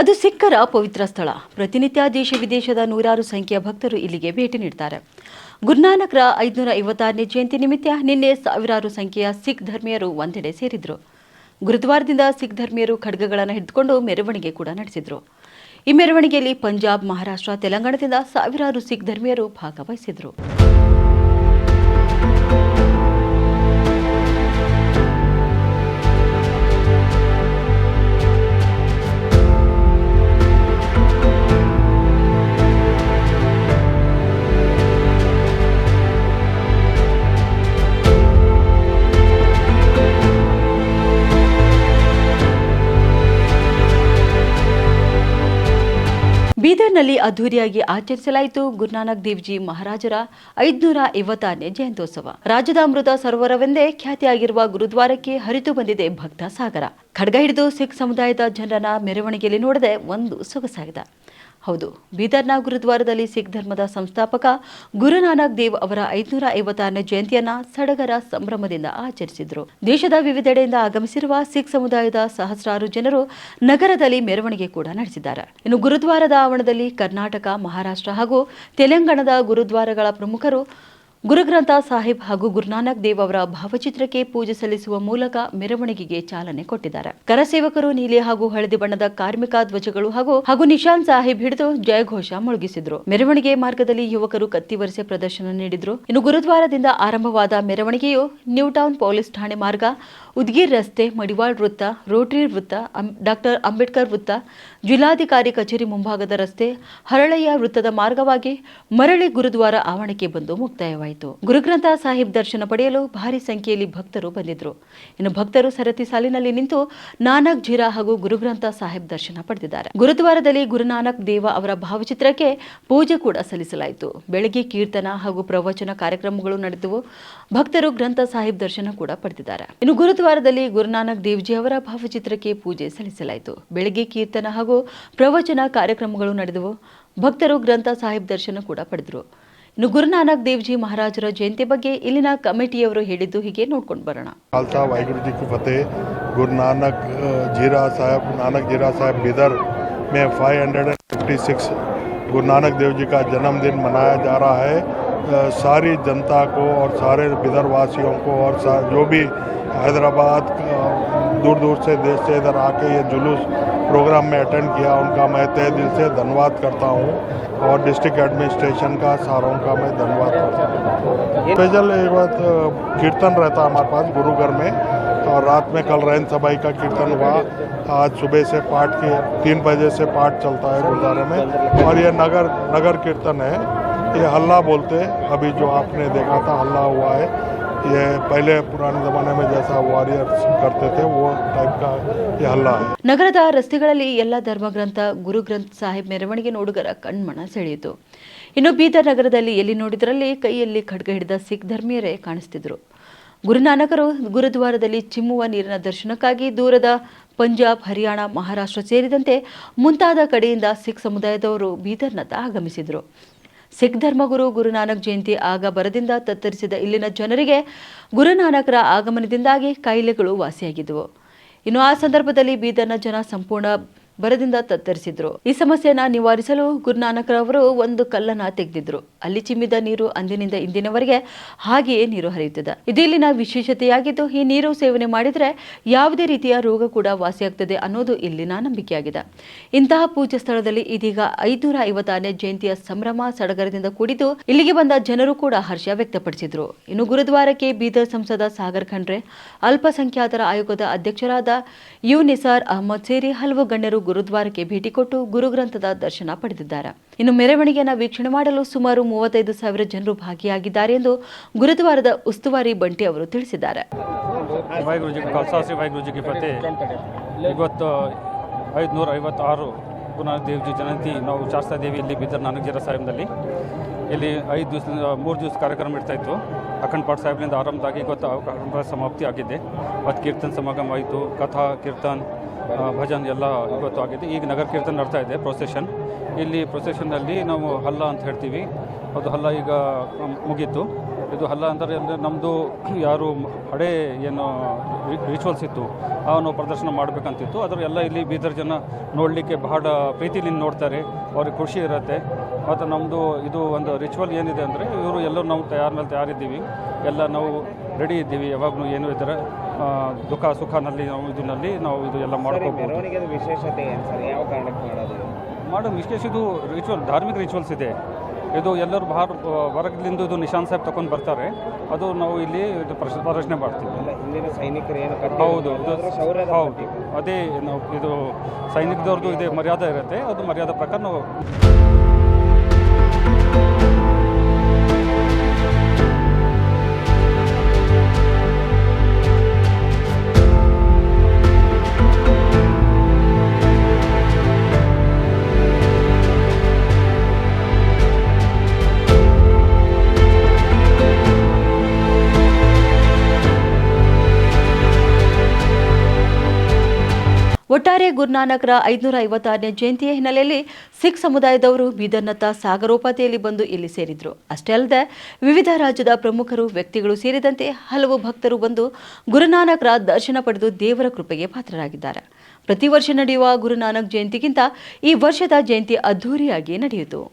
ಅದು ಸಿಖ್ಖರ ಪವಿತ್ರ ಸ್ಥಳ. ಪ್ರತಿನಿತ್ಯ ದೇಶ ವಿದೇಶದ ನೂರಾರು ಸಂಖ್ಯೆಯ ಭಕ್ತರು ಇಲ್ಲಿಗೆ ಭೇಟಿ ನೀಡ್ತಾರೆ. ಗುರುನಾನಕ್ರ ಐದುನೂರ ಐವತ್ತಾರನೇ ಜಯಂತಿ ನಿಮಿತ್ತ ನಿನ್ನೆ ಸಾವಿರಾರು ಸಂಖ್ಯೆಯ ಸಿಖ್ ಧರ್ಮೀಯರು ಒಂದೆಡೆ ಸೇರಿದ್ರು. ಗುರುದ್ವಾರದಿಂದ ಸಿಖ್ ಧರ್ಮೀಯರು ಖಡ್ಗಗಳನ್ನು ಹಿಡಿದುಕೊಂಡು ಮೆರವಣಿಗೆ ಕೂಡ ನಡೆಸಿದ್ರು. ಈ ಮೆರವಣಿಗೆಯಲ್ಲಿ ಪಂಜಾಬ್, ಮಹಾರಾಷ್ಟ್ರ, ತೆಲಂಗಾಣದಿಂದ ಸಾವಿರಾರು ಸಿಖ್ ಧರ್ಮೀಯರು ಭಾಗವಹಿಸಿದ್ರು. ಬೀದರ್ನಲ್ಲಿ ಅದ್ದೂರಿಯಾಗಿ ಆಚರಿಸಲಾಯಿತು. ಗುರುನಾನಕ್ ದೇವ್ಜಿ ಮಹಾರಾಜರ ಐದುನೂರ ಐವತ್ತಾರನೇ ಜಯಂತ್ಯೋತ್ಸವ. ರಾಜ್ಯದ ಅಮೃತ ಸರೋವರವೆಂದೇ ಖ್ಯಾತಿಯಾಗಿರುವ ಗುರುದ್ವಾರಕ್ಕೆ ಹರಿದು ಬಂದಿದೆ ಭಕ್ತ ಸಾಗರ. ಖಡ್ಗ ಹಿಡಿದು ಸಿಖ್ ಸಮುದಾಯದ ಜನರನ್ನ ಮೆರವಣಿಗೆಯಲ್ಲಿ ನೋಡದೆ ಒಂದು ಸೊಗಸಾಗಿದೆ. ಹೌದು. ಬೀದರ್ನ ಗುರುದ್ವಾರದಲ್ಲಿ ಸಿಖ್ ಧರ್ಮದ ಸಂಸ್ಥಾಪಕ ಗುರುನಾನಕ್ ದೇವ್ ಅವರ ಐದುನೂರ ಐವತ್ತಾರನೇ ಜಯಂತಿಯನ್ನ ಸಡಗರ ಸಂಭ್ರಮದಿಂದ ಆಚರಿಸಿದ್ರು. ದೇಶದ ವಿವಿಧೆಡೆಯಿಂದ ಆಗಮಿಸಿರುವ ಸಿಖ್ ಸಮುದಾಯದ ಸಹಸ್ರಾರು ಜನರು ನಗರದಲ್ಲಿ ಮೆರವಣಿಗೆ ಕೂಡ ನಡೆಸಿದ್ದಾರೆ. ಇನ್ನು ಗುರುದ್ವಾರದ ಆವರಣದಲ್ಲಿ ಕರ್ನಾಟಕ, ಮಹಾರಾಷ್ಟ್ರ ಹಾಗೂ ತೆಲಂಗಾಣದ ಗುರುದ್ವಾರಗಳ ಪ್ರಮುಖರು ಗುರುಗ್ರಂಥ ಸಾಹಿಬ್ ಹಾಗೂ ಗುರುನಾನಕ್ ದೇವ್ ಅವರ ಭಾವಚಿತ್ರಕ್ಕೆ ಪೂಜೆ ಸಲ್ಲಿಸುವ ಮೂಲಕ ಮೆರವಣಿಗೆಗೆ ಚಾಲನೆ ಕೊಟ್ಟಿದ್ದಾರೆ. ಕರಸೇವಕರು ನೀಲಿ ಹಾಗೂ ಹಳದಿ ಬಣ್ಣದ ಕಾರ್ಮಿಕ ಧ್ವಜಗಳು ಹಾಗೂ ಹಾಗೂ ನಿಶಾನ್ ಸಾಹಿಬ್ ಹಿಡಿದು ಜಯಘೋಷ ಮುಳುಗಿಸಿದ್ರು. ಮೆರವಣಿಗೆ ಮಾರ್ಗದಲ್ಲಿ ಯುವಕರು ಕತ್ತಿವರಿಸೆ ಪ್ರದರ್ಶನ ನೀಡಿದ್ರು. ಇನ್ನು ಗುರುದ್ವಾರದಿಂದ ಆರಂಭವಾದ ಮೆರವಣಿಗೆಯು ನ್ಯೂಟೌನ್ ಪೊಲೀಸ್ ಠಾಣೆ ಮಾರ್ಗ, ಉದ್ಗೀರ್ ರಸ್ತೆ, ಮಡಿವಾಳ್ ವೃತ್ತ, ರೋಟರಿ ವೃತ್ತ ಡಾಕ್ಟರ್ ಅಂಬೇಡ್ಕರ್ ವೃತ್ತ, ಜಿಲ್ಲಾಧಿಕಾರಿ ಕಚೇರಿ ಮುಂಭಾಗದ ರಸ್ತೆ, ಹರಳಯ್ಯ ವೃತ್ತದ ಮಾರ್ಗವಾಗಿ ಮರಳಿ ಗುರುದ್ವಾರ ಆವರಣಕ್ಕೆ ಬಂದು ಮುಕ್ತಾಯವಾಯಿತು. ಗುರುಗ್ರಂಥ ಸಾಹಿಬ್ ದರ್ಶನ ಪಡೆಯಲು ಭಾರಿ ಸಂಖ್ಯೆಯಲ್ಲಿ ಭಕ್ತರು ಬಂದಿದ್ರು. ಇನ್ನು ಭಕ್ತರು ಸರತಿ ಸಾಲಿನಲ್ಲಿ ನಿಂತು ನಾನಕ್ ಜೀರಾ ಹಾಗೂ ಗುರುಗ್ರಂಥ ಸಾಹಿಬ್ ದರ್ಶನ ಪಡೆದಿದ್ದಾರೆ. ಗುರುದ್ವಾರದಲ್ಲಿ ಗುರುನಾನಕ್ ದೇವ ಅವರ ಭಾವಚಿತ್ರಕ್ಕೆ ಪೂಜೆ ಕೂಡ ಸಲ್ಲಿಸಲಾಯಿತು. ಬೆಳಗ್ಗೆ ಕೀರ್ತನ ಹಾಗೂ ಪ್ರವಚನ ಕಾರ್ಯಕ್ರಮಗಳು ನಡೆದವು. ಭಕ್ತರು ಗ್ರಂಥ ಸಾಹಿಬ್ ದರ್ಶನ ಕೂಡ ಪಡೆದಿದ್ದಾರೆ. ಇನ್ನು ಗುರುದ್ವಾರದಲ್ಲಿ ಗುರುನಾನಕ್ ದೇವ್ಜಿ ಅವರ ಭಾವಚಿತ್ರಕ್ಕೆ ಪೂಜೆ ಸಲ್ಲಿಸಲಾಯಿತು. ಬೆಳಗ್ಗೆ ಕೀರ್ತನ ಹಾಗೂ ಪ್ರವಚನ ಕಾರ್ಯಕ್ರಮಗಳು ನಡೆದವು. ಭಕ್ತರು ಗ್ರಂಥ ಸಾಹಿಬ್ ದರ್ಶನ ಕೂಡ ಪಡೆದರು. ಇನ್ನು ಗುರುನಾನಕ್ ದೇವ್ಜಿ ಮಹಾರಾಜರ ಜಯಂತಿ ಬಗ್ಗೆ ಇಲ್ಲಿನ ಕಮಿಟಿಯವರು ಹೇಳಿದ್ದು ಹೀಗೆ ನೋಡ್ಕೊಂಡು ಬರೋಣ खालसा वाहिगुरु जी की फतेह गुरु नानक अ, जीरा साहब नानक जीरा साहब बिदर में 556 गुरु नानक देव जी का जन्मदिन मनाया जा रहा है अ, सारी जनता को और सारे बिदर वासियों को और सा, जो भी हैदराबाद अ, दूर दूर से देश से इधर आके ये जुलूस प्रोग्राम में अटेंड किया, उनका मैं तय दिल से धन्यवाद करता हूँ और डिस्ट्रिक्ट एडमिनिस्ट्रेशन का सारों का मैं धन्यवाद करता हूँ। स्पेशल एक बात कीर्तन रहता हमारे पास गुरुघर में, और रात में कल रैन सबाई का कीर्तन हुआ। आज सुबह से पाठ के तीन बजे से पाठ चलता है गुरुद्वारे में, और ये नगर नगर कीर्तन है। ये हल्ला बोलते, अभी जो आपने देखा था, हल्ला हुआ है। ये पहले पुराने ज़माने में जैसा वॉरियर्स करते थे वो टाइप का ये हल्ला है ನಗರದ ರಸ್ತೆಗಳಲ್ಲಿ ಎಲ್ಲ ಧರ್ಮಗ್ರಂಥ ಗುರುಗ್ರಂಥ ಸಾಹಿಬ್ ಮೆರವಣಿಗೆ ನೋಡುಗರ ಕಣ್ಮನ ಸೆಳೆಯಿತು ಇನ್ನು ಬೀದರ್ ನಗರದಲ್ಲಿ ಎಲ್ಲಿ ನೋಡಿದರಲ್ಲಿ ಕೈಯಲ್ಲಿ ಖಡ್ಗ ಹಿಡಿದ ಸಿಖ್ ಧರ್ಮೀಯರೇ ಕಾಣಿಸ್ತಿದ್ರು ಗುರುನಾನಕರು ಗುರುದ್ವಾರದಲ್ಲಿ ಚಿಮ್ಮುವ ನೀರಿನ ದರ್ಶನಕ್ಕಾಗಿ ದೂರದ ಪಂಜಾಬ್ ಹರಿಯಾಣ ಮಹಾರಾಷ್ಟ್ರ ಸೇರಿದಂತೆ ಮುಂತಾದ ಕಡೆಯಿಂದ ಸಿಖ್ ಸಮುದಾಯದವರು ಬೀದರ್ನತ್ತ ಆಗಮಿಸಿದರು ಸಿಖ್ ಧರ್ಮಗುರು ಗುರುನಾನಕ್ ಜಯಂತಿ ಆಗ ಬರದಿಂದ ತತ್ತರಿಸಿದ ಇಲ್ಲಿನ ಜನರಿಗೆ ಗುರುನಾನಕರ ಆಗಮನದಿಂದಾಗಿ ಕಾಯಿಲೆಗಳು ವಾಸಿಯಾಗಿದ್ದವು. ಇನ್ನು ಆ ಸಂದರ್ಭದಲ್ಲಿ ಬೀದರ್ನ ಜನ ಸಂಪೂರ್ಣ ಬರದಿಂದ ತತ್ತರಿಸಿದ್ರು. ಈ ಸಮಸ್ಯೆನ ನಿವಾರಿಸಲು ಗುರುನಾನಕರವರು ಒಂದು ಕಲ್ಲನ್ನ ತೆಗೆದಿದ್ರು. ಅಲ್ಲಿ ಚಿಮ್ಮಿದ ನೀರು ಅಂದಿನಿಂದ ಇಂದಿನವರೆಗೆ ಹಾಗೆಯೇ ನೀರು ಹರಿಯುತ್ತದೆ. ಇದಿಲ್ಲಿನ ವಿಶೇಷತೆಯಾಗಿದ್ದು, ಈ ನೀರು ಸೇವನೆ ಮಾಡಿದ್ರೆ ಯಾವುದೇ ರೀತಿಯ ರೋಗ ಕೂಡ ವಾಸಿಯಾಗ್ತದೆ ಅನ್ನೋದು ಇಲ್ಲಿನ ನಂಬಿಕೆಯಾಗಿದೆ. ಇಂತಹ ಪೂಜಾ ಸ್ಥಳದಲ್ಲಿ ಇದೀಗ ಐದುನೂರ ಐವತ್ತಾರನೇ ಜಯಂತಿಯ ಸಂಭ್ರಮ ಸಡಗರದಿಂದ ಕೂಡಿದ್ದು, ಇಲ್ಲಿಗೆ ಬಂದ ಜನರು ಕೂಡ ಹರ್ಷ ವ್ಯಕ್ತಪಡಿಸಿದ್ರು. ಇನ್ನು ಗುರುದ್ವಾರಕ್ಕೆ ಬೀದರ್ ಸಂಸದ ಸಾಗರ್ ಖಂಡ್ರೆ, ಅಲ್ಪಸಂಖ್ಯಾತರ ಆಯೋಗದ ಅಧ್ಯಕ್ಷರಾದ ಯು ನಿಸಾರ್ ಅಹಮದ್ ಸೇರಿ ಹಲವು ಗಣ್ಯರು ಗುರುದ್ವಾರಕ್ಕೆ ಭೇಟಿ ಕೊಟ್ಟು ಗುರುಗ್ರಂಥದ ದರ್ಶನ ಪಡೆದಿದ್ದಾರೆ. ಇನ್ನು ಮೆರವಣಿಗೆಯನ್ನು ವೀಕ್ಷಣೆ ಮಾಡಲು ಸುಮಾರು ಮೂವತ್ತೈದು ಸಾವಿರ ಜನರು ಭಾಗಿಯಾಗಿದ್ದಾರೆ ಎಂದು ಗುರುದ್ವಾರದ ಉಸ್ತುವಾರಿ ಬಂಟಿ ಅವರು ತಿಳಿಸಿದ್ದಾರೆ. ಇವತ್ತು ಐದುನೂರ ಐವತ್ತಾರು ದೇವ್ಜಿ ಜಯಂತಿ ನಾವು ಶಾಸ್ತಾ ದೇವಿ ಇಲ್ಲಿ ಬೀದರ್ ನಾನಕ್ ಜೀರಾ ಸಾಹೇಬ್ನಲ್ಲಿ. ಇಲ್ಲಿ ಐದು ದಿವಸ, ಮೂರು ದಿವಸ ಕಾರ್ಯಕ್ರಮ ಇರ್ತಾಯಿತ್ತು ಅಖಂಡ ಪಾಠ ಸಾಹೇಬ್ನಿಂದ ಆರಂಭದಾಗಿ ಇವತ್ತು ಸಮಾಪ್ತಿ ಆಗಿದೆ. ಮತ್ತು ಕೀರ್ತನ್ ಸಮಾಗಮ ಆಯಿತು, ಕಥಾ, ಕೀರ್ತನ್ ಭಜನ್ ಎಲ್ಲ ಇವತ್ತು ಆಗಿದೆ. ಈಗ ನಗರ ಕೀರ್ತನ್ ನಡ್ತಾ ಇದೆ ಪ್ರೊಸೆಷನ್ ಇಲ್ಲಿ ಪ್ರೊಸೆಷನ್ನಲ್ಲಿ ನಾವು ಹಲ್ಲ ಅಂತ ಹೇಳ್ತೀವಿ. ಅದು ಹಲ್ಲ ಈಗ ಮುಗೀತು. ಇದು ಹಲ್ಲ ಅಂದರೆ ಅಂದರೆ ನಮ್ಮದು ಯಾರು ಹಳೆ ಏನು ರಿಚುವಲ್ಸ್ ಇತ್ತು, ಅವನು ಪ್ರದರ್ಶನ ಮಾಡಬೇಕಂತಿತ್ತು. ಅದರ ಎಲ್ಲ ಇಲ್ಲಿ ಬೀದರ್ ಜನ ನೋಡಲಿಕ್ಕೆ ಬಹಳ ಪ್ರೀತಿಲಿಂದ ನೋಡ್ತಾರೆ. ಅವ್ರಿಗೆ ಖುಷಿ ಇರುತ್ತೆ. ಮತ್ತು ನಮ್ಮದು ಇದು ಒಂದು ರಿಚುವಲ್ ಏನಿದೆ ಅಂದರೆ ಇವರು ಎಲ್ಲರೂ ನಾವು ತಯಾರ ಮೇಲೆ ತಯಾರಿದ್ದೀವಿ. ಎಲ್ಲ ನಾವು ರೆಡಿ ಇದ್ದೀವಿ. ಯಾವಾಗಲೂ ಏನು ಇದ್ದರೆ ದುಃಖ ಸುಖನಲ್ಲಿ ನಾವು ಇದನ್ನಲ್ಲಿ ನಾವು ಇದು ಎಲ್ಲ ಮಾಡ್ಕೋಬೋದು. ವಿಶೇಷತೆ ಯಾವ ಕಾರಣಕ್ಕೆ ಮಾಡೋದು? ಮಾಡೋ ವಿಶೇಷ ಇದು ರಿಚುವಲ್ ಧಾರ್ಮಿಕ ರಿಚುವಲ್ಸ್ ಇದೆ. ಇದು ಎಲ್ಲರೂ ಬಾರ್ ಹೊರಗಿಂದ ಇದು ನಿಶಾನ್ ಸಾಹೇಬ್ ತಗೊಂಡು ಬರ್ತಾರೆ. ಅದು ನಾವು ಇಲ್ಲಿ ಇದು ಪ್ರದರ್ಶನ ಮಾಡ್ತೀವಿ. ಹೌದು ಹೌದು. ಅದೇ ನಾವು ಇದು ಸೈನಿಕದವ್ರದ್ದು ಇದೆ ಮರ್ಯಾದೆ ಇರುತ್ತೆ. ಅದು ಮರ್ಯಾದೆ ಪ್ರಕಾರ ನಾವು Thank you ಒಟ್ಟಾರೆ ಗುರುನಾನಕರ ಐದುನೂರ ಐವತ್ತಾರನೇ ಜಯಂತಿಯ ಹಿನ್ನೆಲೆಯಲ್ಲಿ ಸಿಖ್ ಸಮುದಾಯದವರು ಬೀದರ್ನತ್ತ ಸಾಗರೋಪಾತಿಯಲ್ಲಿ ಬಂದು ಇಲ್ಲಿ ಸೇರಿದ್ರು. ಅಷ್ಟೇ ಅಲ್ಲದೆ ವಿವಿಧ ರಾಜ್ಯದ ಪ್ರಮುಖರು, ವ್ಯಕ್ತಿಗಳು ಸೇರಿದಂತೆ ಹಲವು ಭಕ್ತರು ಬಂದು ಗುರುನಾನಕರ ದರ್ಶನ ಪಡೆದು ದೇವರ ಕೃಪೆಗೆ ಪಾತ್ರರಾಗಿದ್ದಾರೆ. ಪ್ರತಿ ವರ್ಷ ನಡೆಯುವ ಗುರುನಾನಕ್ ಜಯಂತಿಗಿಂತ ಈ ವರ್ಷದ ಜಯಂತಿ ಅದ್ಧೂರಿಯಾಗಿ ನಡೆಯಿತು.